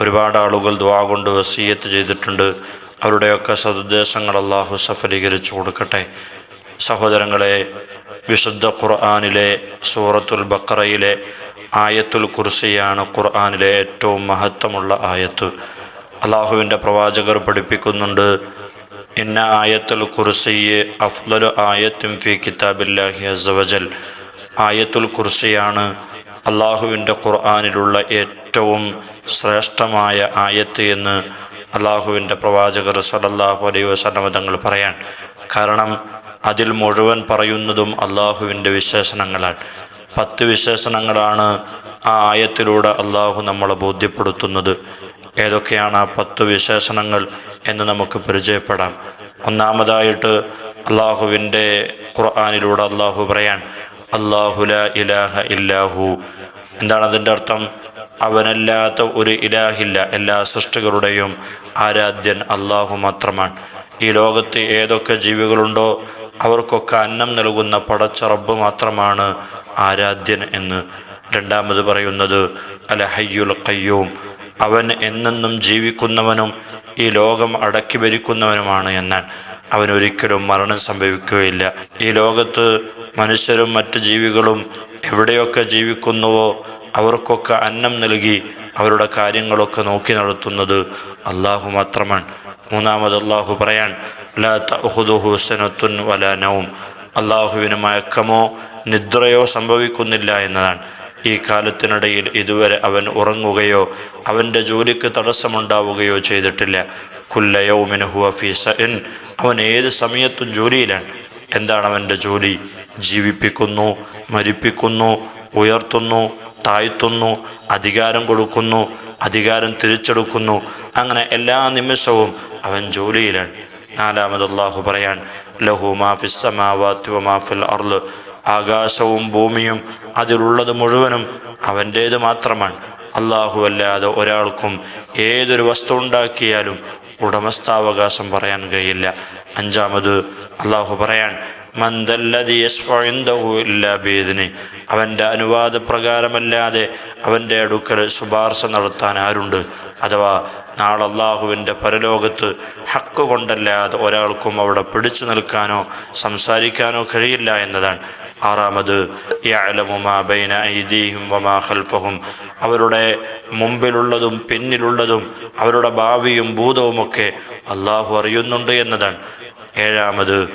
ഒരുപാട് ആളുകൾ ദ്വാ കൊണ്ട് വസീയത്ത് ചെയ്തിട്ടുണ്ട്. അവരുടെയൊക്കെ സതുദ്ദേശങ്ങൾ അള്ളാഹു സഫലീകരിച്ചു കൊടുക്കട്ടെ. സഹോദരങ്ങളെ വിശുദ്ധ ഖുർആാനിലെ സൂറത്തുൽ ബക്കറയിലെ ആയത്തുൽ കുർസിയാണ് ഖുർആാനിലെ ഏറ്റവും മഹത്വമുള്ള ആയത്ത്. അള്ളാഹുവിന്റെ പ്രവാചകർ പഠിപ്പിക്കുന്നുണ്ട് ഇന്ന ആയത്തുൽ കുർസിയെ അഫ്ലലു ആയത്തും ഫി കിതാബില്ലാഹി അസവജൽ ആയത്തുൽ കുർസിയാണ് അള്ളാഹുവിന്റെ ഖുർആാനിലുള്ള ഏറ്റവും ശ്രേഷ്ഠമായ ആയത്ത് എന്ന് അള്ളാഹുവിന്റെ പ്രവാചകർ സലല്ലാഹു അലൈ വസല്ലമ തങ്ങൾ പറയാൻ. കാരണം അതിൽ മുഴുവൻ പറയുന്നതും അള്ളാഹുവിന്റെ വിശേഷണങ്ങളാണ്. പത്ത് വിശേഷണങ്ങളാണ് ആ ആയത്തിലൂടെ അള്ളാഹു നമ്മളെ ബോധ്യപ്പെടുത്തുന്നത്. ഏതൊക്കെയാണ് ആ പത്ത് വിശേഷണങ്ങൾ എന്ന് നമുക്ക് പരിചയപ്പെടാം. ഒന്നാമതായിട്ട് അള്ളാഹുവിന്റെ ഖുർആാനിലൂടെ അള്ളാഹു പറയാൻ അള്ളാഹുല ഇലാഹ ഇല്ലാഹു. എന്താണ് അതിന്റെ അർത്ഥം? അവനല്ലാത്ത ഒരു ഇലാഹില്ല എല്ലാ സൃഷ്ടികളുടെയും ആരാധ്യൻ അള്ളാഹു മാത്രമാണ്. ഈ ലോകത്ത് ഏതൊക്കെ ജീവികളുണ്ടോ അവർക്കൊക്കെ അന്നം നൽകുന്ന പടച്ച റബ്ബ് മാത്രമാണ് ആരാധ്യൻ എന്ന്. രണ്ടാമത് പറയുന്നത് അല ഹയ്യുൽ കയ്യൂം അവൻ എന്നെന്നും ജീവിക്കുന്നവനും ഈ ലോകം അടക്കി ഭരിക്കുന്നവനുമാണ് എന്നാൽ അവനൊരിക്കലും മരണം സംഭവിക്കുകയില്ല. ഈ ലോകത്ത് മനുഷ്യരും മറ്റ് ജീവികളും എവിടെയൊക്കെ ജീവിക്കുന്നുവോ അവർക്കൊക്കെ അന്നം നൽകി അവരുടെ കാര്യങ്ങളൊക്കെ നോക്കി നടത്തുന്നത് അള്ളാഹു മാത്രമാണ്. മൂന്നാമത് അള്ളാഹു പറയാൻ ലാ സനത്തുൻ അള്ളാഹുവിന് മയക്കമോ നിദ്രയോ സംഭവിക്കുന്നില്ല എന്നതാണ്. ഈ കാലത്തിനിടയിൽ ഇതുവരെ അവൻ ഉറങ്ങുകയോ അവന്റെ ജോലിക്ക് തടസ്സമുണ്ടാവുകയോ ചെയ്തിട്ടില്ല. കുല്ലയൗമിന് ഹുവ അവൻ ഏത് സമയത്തും ജോലിയിലാണ്. എന്താണ് അവന്റെ ജോലി? ജീവിപ്പിക്കുന്നു മരിപ്പിക്കുന്നു ഉയർത്തുന്നു താഴ്ത്തുന്നു അധികാരം കൊടുക്കുന്നു അധികാരം തിരിച്ചെടുക്കുന്നു. അങ്ങനെ എല്ലാ നിമിഷവും അവൻ ജോലിയിലാണ്. നാലാമത് അള്ളാഹു പറയാൻ ലഹു മാഫിസമാവാത്തി മാഫിൽ അർൾ ആകാശവും ഭൂമിയും അതിലുള്ളത് മുഴുവനും അവന്റേത് മാത്രമാണ്. അള്ളാഹു അല്ലാതെ ഒരാൾക്കും ഏതൊരു വസ്തു ഉണ്ടാക്കിയാലും ഉടമസ്ഥാവകാശം പറയാൻ കഴിയില്ല. അഞ്ചാമത് അള്ളാഹു പറയാൻ മന്ദല്ലതിന് അവന്റെ അനുവാദ പ്രകാരമല്ലാതെ അവന്റെ അടുക്കൽ ശുപാർശ നടത്താൻ ആരുണ്ട്? അഥവാ നാളെ അള്ളാഹുവിന്റെ പരലോകത്ത് ഹക്ക് കൊണ്ടല്ലാതെ ഒരാൾക്കും അവിടെ പിടിച്ചു നിൽക്കാനോ സംസാരിക്കാനോ കഴിയില്ല എന്നതാണ്. ആറാമത് വമാ ഖൽഫഹും. അവരുടെ മുമ്പിലുള്ളതും പിന്നിലുള്ളതും അവരുടെ ഭാവിയും ഭൂതവുമൊക്കെ അള്ളാഹു അറിയുന്നുണ്ട് എന്നതാണ്. ഏഴാമത്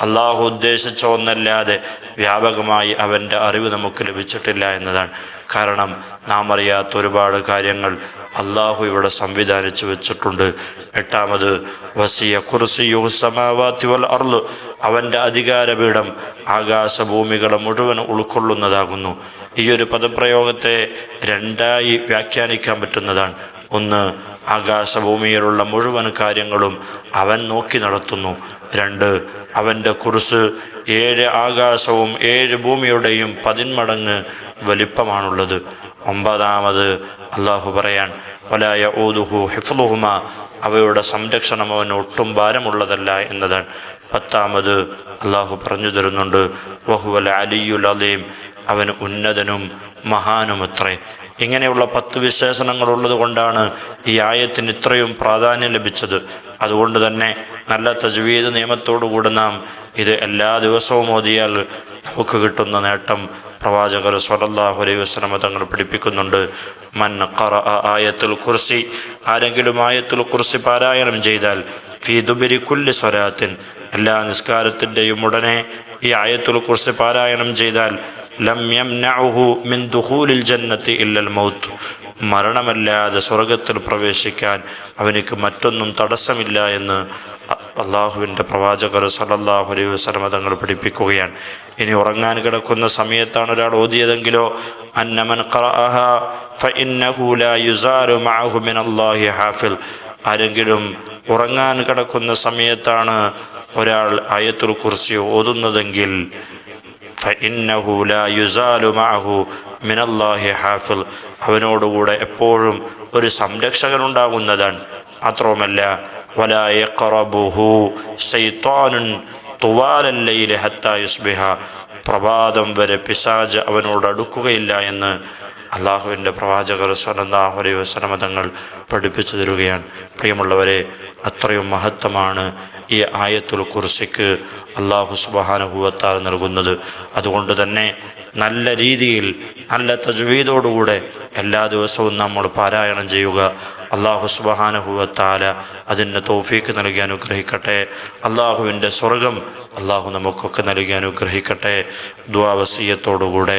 അള്ളാഹു ഉദ്ദേശിച്ച ഒന്നല്ലാതെ വ്യാപകമായി അവന്റെ അറിവ് നമുക്ക് ലഭിച്ചിട്ടില്ല എന്നതാണ്. കാരണം നാം അറിയാത്ത ഒരുപാട് കാര്യങ്ങൾ അള്ളാഹു ഇവിടെ സംവിധാനിച്ചു വെച്ചിട്ടുണ്ട്. എട്ടാമത് വസിയ കുർസിയു സമാവാത്തി വൽ അർൾ അവന്റെ അധികാരപീഠം ആകാശഭൂമികളെ മുഴുവൻ ഉൾക്കൊള്ളുന്നതാകുന്നു. ഈ ഒരു പദപ്രയോഗത്തെ രണ്ടായി വ്യാഖ്യാനിക്കാൻ പറ്റുന്നതാണ്. ഒന്ന് ആകാശഭൂമിയിലുള്ള മുഴുവൻ കാര്യങ്ങളും അവൻ നോക്കി നടത്തുന്നു. രണ്ട് അവന്റെ കുറിച്ച് ഏഴ് ആകാശവും ഏഴ് ഭൂമിയുടെയും പതിന്മടങ്ങ് വലിപ്പമാണുള്ളത്. ഒമ്പതാമത് അള്ളാഹു പറയാൻ വലായ ഊതുഹു ഹിഫ്ലുഹുമ അവയുടെ സംരക്ഷണം അവന് ഒട്ടും ഭാരമുള്ളതല്ല എന്നതാണ്. പത്താമത് അള്ളാഹു പറഞ്ഞു തരുന്നുണ്ട് വഹുവൽ അലിയുൽ അലീം അവൻ ഉന്നതനും മഹാനുമത്രേ. ഇങ്ങനെയുള്ള പത്ത് വിശേഷണങ്ങൾ ഉള്ളത് കൊണ്ടാണ് ഈ ആയത്തിന് ഇത്രയും പ്രാധാന്യം ലഭിച്ചത്. അതുകൊണ്ട് തന്നെ നല്ല തജ്വീദ് നിയമത്തോടുകൂടി നാം ഇത് എല്ലാ ദിവസവും ഓതിയാൽ നമുക്ക് കിട്ടുന്ന നേട്ടം പ്രവാചകർ സ്വലല്ലാഹു അലൈഹി വസ്ലമ തങ്ങൾ പഠിപ്പിക്കുന്നുണ്ട്. മൻ ഖറ ആയത്തുൽ കുർസി ആരെങ്കിലും ആയത്തുൽ കുർസി പാരായണം ചെയ്താൽ ഫീ ദുബരി കുല്ലി സ്വരാത്തിൻ എല്ലാ നിസ്കാരത്തിന്റെയും ഉടനെ ഈ ആയത്തുൽ കുർസി പാരായണം ചെയ്താൽ ലം യംനഉഹു മിൻ ദുഖൂലിൽ ജന്നത്തി ഇല്ലൽ മൗത്ത്. മരണമല്ലാതെ സ്വർഗത്തിൽ പ്രവേശിക്കാൻ അവനിക്ക് മറ്റൊന്നും തടസ്സമില്ല എന്ന് അള്ളാഹുവിന്റെ പ്രവാചകർ സല്ലല്ലാഹു അലൈഹി വസ്ലമ തങ്ങൾ പഠിപ്പിക്കുകയാണ്. ഇനി ഉറങ്ങാൻ കിടക്കുന്ന സമയത്താണ് ഒരാൾ ഓതിയതെങ്കിലോ അന്നമൻ ഹാഫിൽ. ആരെങ്കിലും ഉറങ്ങാൻ കിടക്കുന്ന സമയത്താണ് ഒരാൾ ആയത്തുൽ കുറിച്ച് ഓതുന്നതെങ്കിൽ ഫഇന്നഹു ലാ യുസാലു മഅഹു മിനല്ലാഹി ഹാഫിൽ അവനോടുകൂടെ എപ്പോഴും ഒരു സംരക്ഷകൻ ഉണ്ടാകുന്നതാണ് മാത്രവുമല്ല വലാ യഖറബുഹു ശൈത്താനുൻ തുവാലല്ലയിലെ ഹത്താ യുസ്ബിഹ. പ്രഭാതം വരെ പിശാജ് അവനോട് അടുക്കുകയില്ല എന്ന് അള്ളാഹുവിന്റെ പ്രവാചകർ സ്വലല്ലാഹു അലൈഹി വസല്ലമ തങ്ങൾ പഠിപ്പിച്ചു തരികയാണ്. പ്രിയമുള്ളവരെ അത്രയും മഹത്വമാണ് ഈ ആയത്തുൽ കുർസിക്ക് അള്ളാഹു സുബാനുഭൂവത്താൽ നൽകുന്നത്. അതുകൊണ്ട് തന്നെ നല്ല രീതിയിൽ നല്ല തജ്വീദോടുകൂടെ എല്ലാ ദിവസവും നമ്മൾ പാരായണം ചെയ്യുക. അള്ളാഹു സുബഹാനുഭൂവത്താല അതിന് തോഫീക്ക് നൽകി അനുഗ്രഹിക്കട്ടെ. അള്ളാഹുവിന്റെ സ്വർഗം അള്ളാഹു നമുക്കൊക്കെ നൽകി അനുഗ്രഹിക്കട്ടെ. ദ്വാവസീയത്തോടുകൂടെ